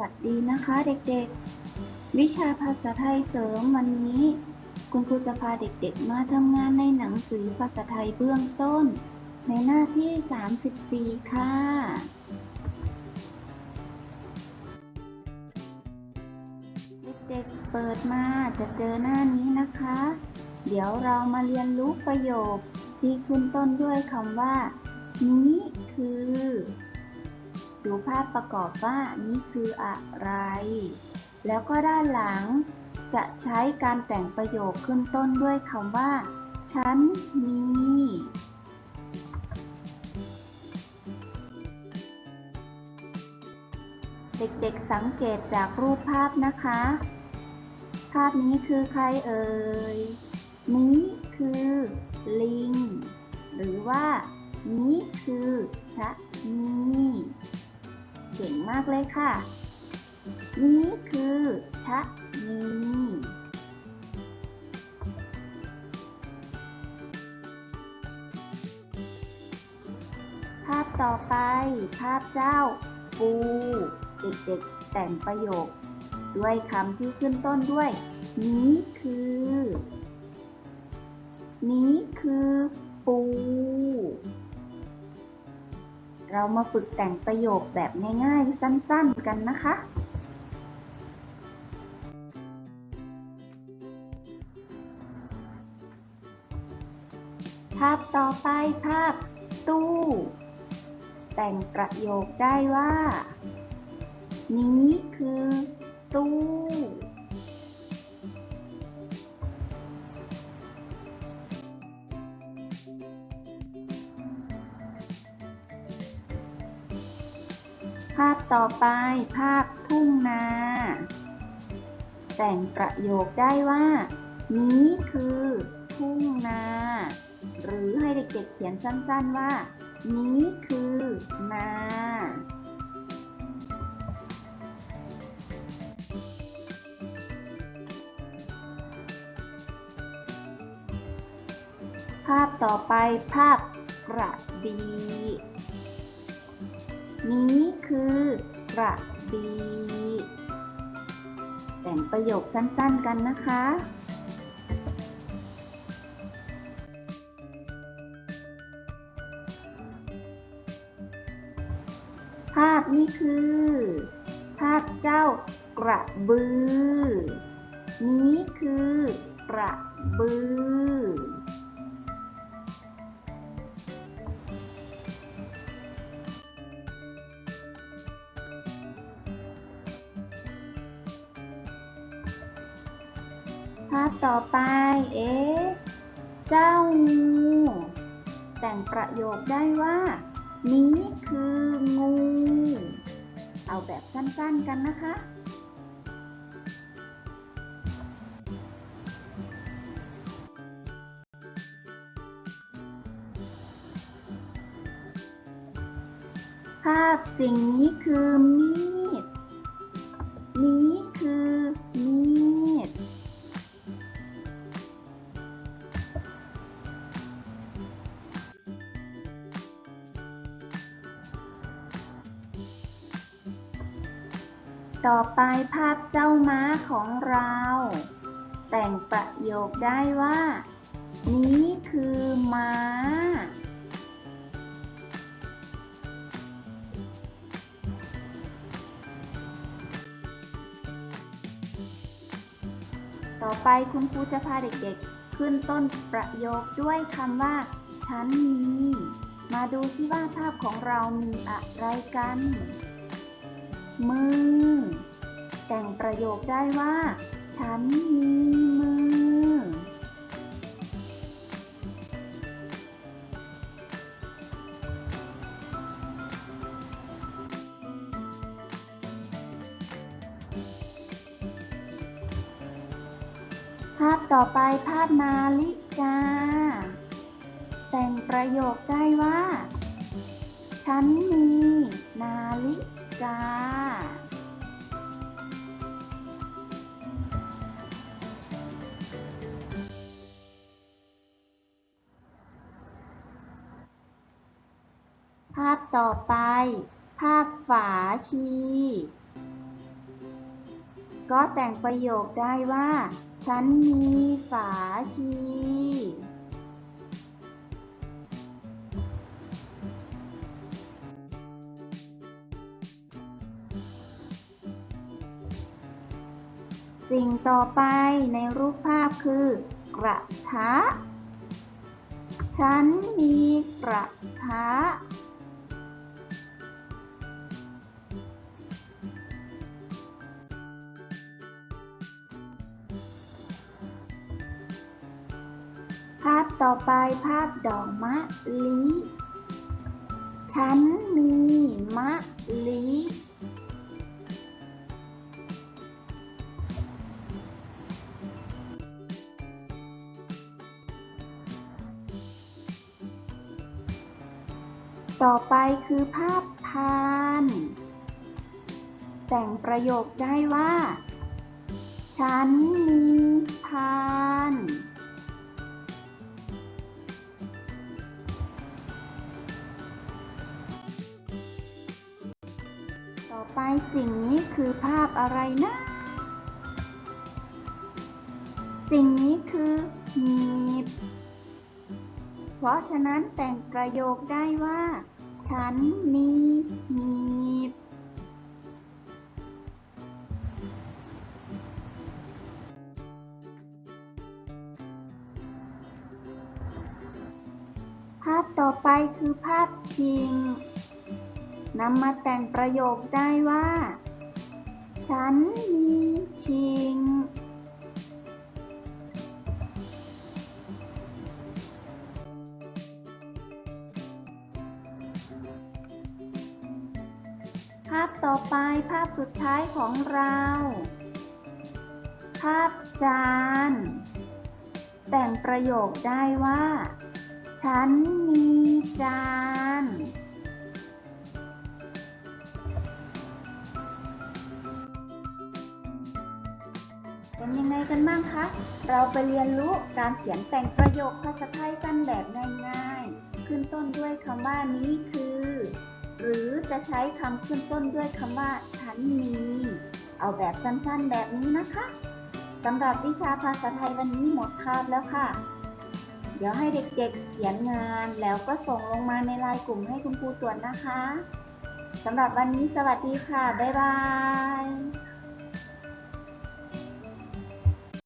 วัสดีนะคะ เด็กๆ วิชาภาษาไทยเสริมวันนี้ คุณครูจะพาเด็กๆ มาทำงานในหนังสือภาษาไทยเบื้องต้น ในหน้าที่ 34 ค่ะ เด็กๆ เปิดมาจะเจอหน้านี้นะคะ เดี๋ยวเรามาเรียนรู้ประโยคที่ขึ้นต้นด้วยคำว่า นี้คือ ดูภาพประกอบว่านี่คืออะไร แล้วก็ด้านหลังจะใช้การแต่งประโยคขึ้นต้นด้วยคำว่า ฉันมี เด็กๆสังเกตจากรูปภาพนะคะ ภาพนี้คือใครเอ่ย นี้คือลิง หรือว่านี้คือชะนี เก่งมากเลยค่ะ นี้คือชะนีภาพต่อไป ภาพเจ้า ปู เด็กๆ แต่งประโยค ด้วยคำที่ขึ้นต้นด้วย นี้คือ นี้คือ ปู เรามาฝึกแต่งประโยคแบบง่ายๆ สั้นๆ กันนะคะ ภาพต่อไปภาพตู้ แต่งประโยคได้ว่า นี้คือตู้ ภาพต่อไปภาพทุ่งนา แต่งประโยคได้ว่า นี้คือทุ่งนา หรือให้เด็กๆเขียนสั้นๆว่า นี้คือนาภาพต่อไปภาพกระดี นี้คือกระดีแต่งประโยคสั้นๆกันนะคะ ภาพนี้คือ ภาพเจ้ากระบือ นี้คือกระบือาพต่อไป เอ๊ะเจ้างู แต่งประโยคได้ว่า นี้คืองู เอาแบบสั้นๆกันนะคะ ภาพสิ่งนี้คือมี ต่อไปภาพเจ้าม้าของเรา แต่งประโยคได้ว่า นี้คือม้า ต่อไปคุณครูจะพาเด็กๆ ขึ้นต้นประโยคด้วยคำว่า ฉันมี มาดูซิว่าภาพของเรามีอะไรกัน มือ แต่งประโยคได้ว่า ฉันมีมือ ภาพต่อไปภาพนาฬิกา แต่งประโยคได้ว่า ฉันมีนาฬิกา ภาพต่อไป ภาพฝาชี ก็แต่งประโยคได้ว่า ฉันมีฝาชี สิ่งต่อไปในรูปภาพคือกระทะ ฉันมีกระทะ ภาพต่อไปภาพดอกมะลิ ฉันมีมะลิ ต่อไปคือภาพพาน แต่งประโยคได้ว่า ฉันมีพาน ต่อไปสิ่งนี้คือภาพอะไรนะ สิ่งนี้คือ เพราะฉะนั้นแต่งประโยคได้ว่า ฉันมีหนีบ ภาพต่อไปคือภาพชิงนำมาแต่งประโยคได้ว่า ฉันมีชิง ภาพต่อไปภาพสุดท้ายของเรา ภาพจาน แต่งประโยคได้ว่า ฉันมีจาน เป็นยังไงกันบ้างคะ เราไปเรียนรู้การเขียนแต่งประโยคภาษาไทยกันแบบง่ายๆ ขึ้นต้นด้วยคำว่านี้คือ หรือจะใช้คำขึ้นต้นด้วยคำว่าฉันมี เอาแบบสั้นๆแบบนี้นะคะสำหรับวิชาภาษาไทยวันนี้หมดคาบแล้วค่ะ เดี๋ยวให้เด็กๆเขียนงานแล้วก็ส่งลงมาในไลน์กลุ่มให้คุณครูตรวจนะคะสำหรับวันนี้สวัสดีค่ะ บ๊ายบาย